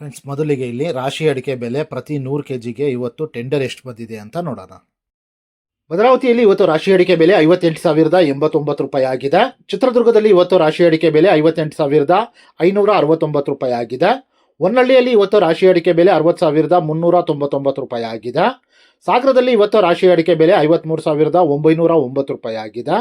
Friends ಮೊದಲಿಗೆ ಇಲ್ಲಿ ರಾಶಿ ಅಡಿಕೆ ಬೆಲೆ ಪ್ರತಿ ನೂರು ಕೆ ಜಿಗೆ ಇವತ್ತು ಟೆಂಡರ್ ಎಷ್ಟು ಬಂದಿದೆ ಅಂತ ನೋಡೋಣ. ಭದ್ರಾವತಿಯಲ್ಲಿ ಇವತ್ತು ರಾಶಿ ಅಡಿಕೆ ಬೆಲೆ ಐವತ್ತೆಂಟು ಸಾವಿರದ ಎಂಬತ್ತೊಂಬತ್ತು ರೂಪಾಯಿ ಆಗಿದೆ. ಚಿತ್ರದುರ್ಗದಲ್ಲಿ ಇವತ್ತು ರಾಶಿ ಅಡಿಕೆ ಬೆಲೆ ಐವತ್ತೆಂಟು ಸಾವಿರದ ಐನೂರ ಅರವತ್ತೊಂಬತ್ತು ರೂಪಾಯಿ ಆಗಿದೆ. ಹೊನ್ನಳ್ಳಿಯಲ್ಲಿ ಇವತ್ತು ರಾಶಿ ಅಡಿಕೆ ಬೆಲೆ ಅರವತ್ತು ಸಾವಿರದ ಮುನ್ನೂರ ತೊಂಬತ್ತೊಂಬತ್ತು ರೂಪಾಯಿ ಆಗಿದೆ. ಸಾಗರದಲ್ಲಿ ಇವತ್ತು ರಾಶಿ ಅಡಿಕೆ ಬೆಲೆ ಐವತ್ಮೂರು ಸಾವಿರದ ಒಂಬೈನೂರ ಒಂಬತ್ತು ರೂಪಾಯಿ ಆಗಿದೆ.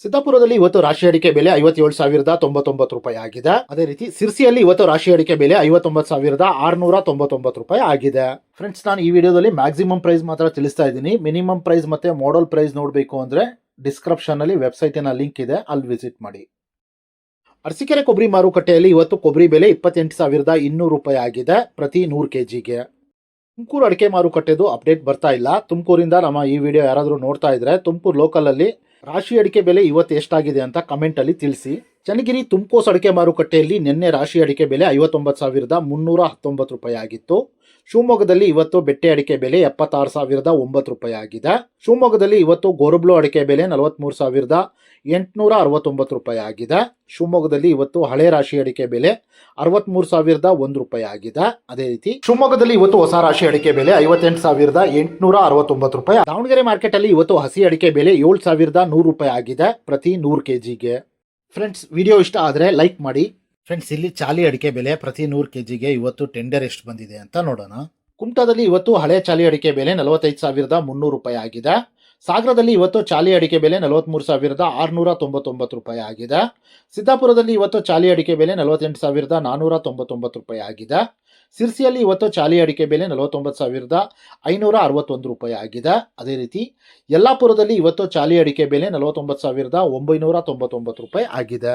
ಸಿದ್ದಾಪುರದಲ್ಲಿ ಇವತ್ತು ರಾಶಿ ಅಡಿಕೆ ಬೆಲೆ ಐವತ್ತೇಳು ಸಾವಿರದ ತೊಂಬತ್ತೊಂಬತ್ತು ರೂಪಾಯಿ ಆಗಿದೆ. ಅದೇ ರೀತಿ ಸಿರ್ಸಿಯಲ್ಲಿ ಇವತ್ತು ರಾಶಿ ಅಡಿಕೆ ಬೆಲೆ ಐವತ್ತೊಂಬತ್ತು ಸಾವಿರದ ಆರುನೂರ ತೊಂಬತ್ತೊಂಬತ್ತು ರೂಪಾಯಿ ಆಗಿದೆ. ಫ್ರೆಂಡ್ಸ್, ನಾನು ಈ ವಿಡಿಯೋದಲ್ಲಿ ಮ್ಯಾಕ್ಸಿಮಮ್ ಪ್ರೈಸ್ ಮಾತ್ರ ತಿಳಿಸ್ತಾ ಇದ್ದೀನಿ. ಮಿನಿಮಮ್ ಪ್ರೈಸ್ ಮತ್ತೆ ಮಾಡಲ್ ಪ್ರೈಸ್ ನೋಡಬೇಕು ಅಂದ್ರೆ ಡಿಸ್ಕ್ರಿಪ್ಷನ್ ಅಲ್ಲಿ ವೆಬ್ಸೈಟಿನ ಲಿಂಕ್ ಇದೆ. ಅಲ್ಲಿ ವಿಸಿಟ್ ಮಾಡಿ. ಅರಸಿಕೆರೆ ಕೊಬ್ಬರಿ ಮಾರುಕಟ್ಟೆಯಲ್ಲಿ ಇವತ್ತು ಕೊಬ್ಬರಿ ಬೆಲೆ ಇಪ್ಪತ್ತೆಂಟು ಸಾವಿರದ ಇನ್ನೂರು ರೂಪಾಯಿ ಆಗಿದೆ ಪ್ರತಿ ನೂರು ಕೆ ಜಿಗೆ ತುಮಕೂರು ಅಡಿಕೆ ಮಾರುಕಟ್ಟೆದು ಅಪ್ಡೇಟ್ ಬರ್ತಾ ಇಲ್ಲ. ತುಮಕೂರಿಂದ ನಮ್ಮ ಈ ವಿಡಿಯೋ ಯಾರಾದರೂ ನೋಡ್ತಾ ಇದ್ರೆ ತುಮಕೂರು ಲೋಕಲಲ್ಲಿ ರಾಶಿ ಅಡಿಕೆ ಬೆಲೆ ಇವತ್ತು ಎಷ್ಟಾಗಿದೆ ಅಂತ ಕಮೆಂಟಲ್ಲಿ ತಿಳಿಸಿ. ಚನ್ನಗಿರಿ ತುಮಕೋಸ್ ಅಡಿಕೆ ಮಾರುಕಟ್ಟೆಯಲ್ಲಿ ನಿನ್ನೆ ರಾಶಿ ಅಡಿಕೆ ಬೆಲೆ ಐವತ್ತೊಂಬತ್ತು ಸಾವಿರದ ಮುನ್ನೂರ ಹತ್ತೊಂಬತ್ತು ರೂಪಾಯಿ ಆಗಿತ್ತು. ಶಿವಮೊಗ್ಗದಲ್ಲಿ ಇವತ್ತು ಬೆಟ್ಟೆ ಅಡಿಕೆ ಬೆಲೆ ಎಪ್ಪತ್ತಾರು ಸಾವಿರದ ಒಂಬತ್ತು ರೂಪಾಯಿ ಆಗಿದೆ. ಶಿವಮೊಗ್ಗದಲ್ಲಿ ಇವತ್ತು ಗೋರಬ್ಲು ಅಡಿಕೆ ಬೆಲೆ ನಲವತ್ತ್ಮೂರು ಸಾವಿರದ ಎಂಟುನೂರ ಅರವತ್ತೊಂಬತ್ತು ರೂಪಾಯಿ ಆಗಿದೆ. ಶಿವಮೊಗ್ಗದಲ್ಲಿ ಇವತ್ತು ಹಳೆ ರಾಶಿ ಅಡಿಕೆ ಬೆಲೆ ಅರವತ್ತ್ಮೂರು ಸಾವಿರದ ಒಂದು ರೂಪಾಯಿ ಆಗಿದೆ. ಅದೇ ರೀತಿ ಶಿವಮೊಗ್ಗದಲ್ಲಿ ಇವತ್ತು ಹೊಸ ರಾಶಿ ಅಡಿಕೆ ಬೆಲೆ ಐವತ್ತೆಂಟು ಸಾವಿರದ ಎಂಟುನೂರ ಅರವತ್ತೊಂಬತ್ತು ರೂಪಾಯಿ. ದಾವಣಗೆರೆ ಮಾರ್ಕೆಟ್ ಅಲ್ಲಿ ಇವತ್ತು ಹಸಿ ಅಡಿಕೆ ಬೆಲೆ ಏಳು ಸಾವಿರದ ನೂರು ರೂಪಾಯಿ ಆಗಿದೆ ಪ್ರತಿ ನೂರು ಕೆಜಿಗೆ. ಫ್ರೆಂಡ್ಸ್ ವಿಡಿಯೋ ಇಷ್ಟ ಆದರೆ ಲೈಕ್ ಮಾಡಿ ಫ್ರೆಂಡ್ಸ್ ಇಲ್ಲಿ ಚಾಲಿ ಅಡಿಕೆ ಬೆಲೆ ಪ್ರತಿ ನೂರು ಕೆ ಜಿಗೆ ಇವತ್ತು ಟೆಂಡರ್ ಎಷ್ಟು ಬಂದಿದೆ ಅಂತ ನೋಡೋಣ. ಕುಮಟಾದಲ್ಲಿ ಇವತ್ತು ಹಳೆ ಚಾಲಿ ಅಡಿಕೆ ಬೆಲೆ ನಲವತ್ತೈದು ಸಾವಿರದ ಮುನ್ನೂರು ರೂಪಾಯಿ ಆಗಿದೆ. ಸಾಗರದಲ್ಲಿ ಇವತ್ತು ಚಾಲಿ ಅಡಿಕೆ ಬೆಲೆ ನಲವತ್ತ್ಮೂರು ಸಾವಿರದ ಆರುನೂರ ತೊಂಬತ್ತೊಂಬತ್ತು ರೂಪಾಯಿ ಆಗಿದೆ. ಸಿದ್ದಾಪುರದಲ್ಲಿ ಇವತ್ತು ಚಾಲಿ ಅಡಿಕೆ ಬೆಲೆ ನಲವತ್ತೆಂಟು ಸಾವಿರದ ನಾನ್ನೂರ ತೊಂಬತ್ತೊಂಬತ್ತು ರೂಪಾಯಿ ಆಗಿದೆ. ಸಿರ್ಸಿಯಲ್ಲಿ ಇವತ್ತು ಚಾಲಿ ಅಡಿಕೆ ಬೆಲೆ ನಲವತ್ತೊಂಬತ್ತು ಸಾವಿರದ ಐನೂರ ಅರವತ್ತೊಂದು ರೂಪಾಯಿ ಆಗಿದೆ. ಅದೇ ರೀತಿ ಯಲ್ಲಾಪುರದಲ್ಲಿ ಇವತ್ತು ಚಾಲಿ ಅಡಿಕೆ ಬೆಲೆ ನಲವತ್ತೊಂಬತ್ತು ಸಾವಿರದ ಒಂಬೈನೂರ ತೊಂಬತ್ತೊಂಬತ್ತು ರೂಪಾಯಿ ಆಗಿದೆ.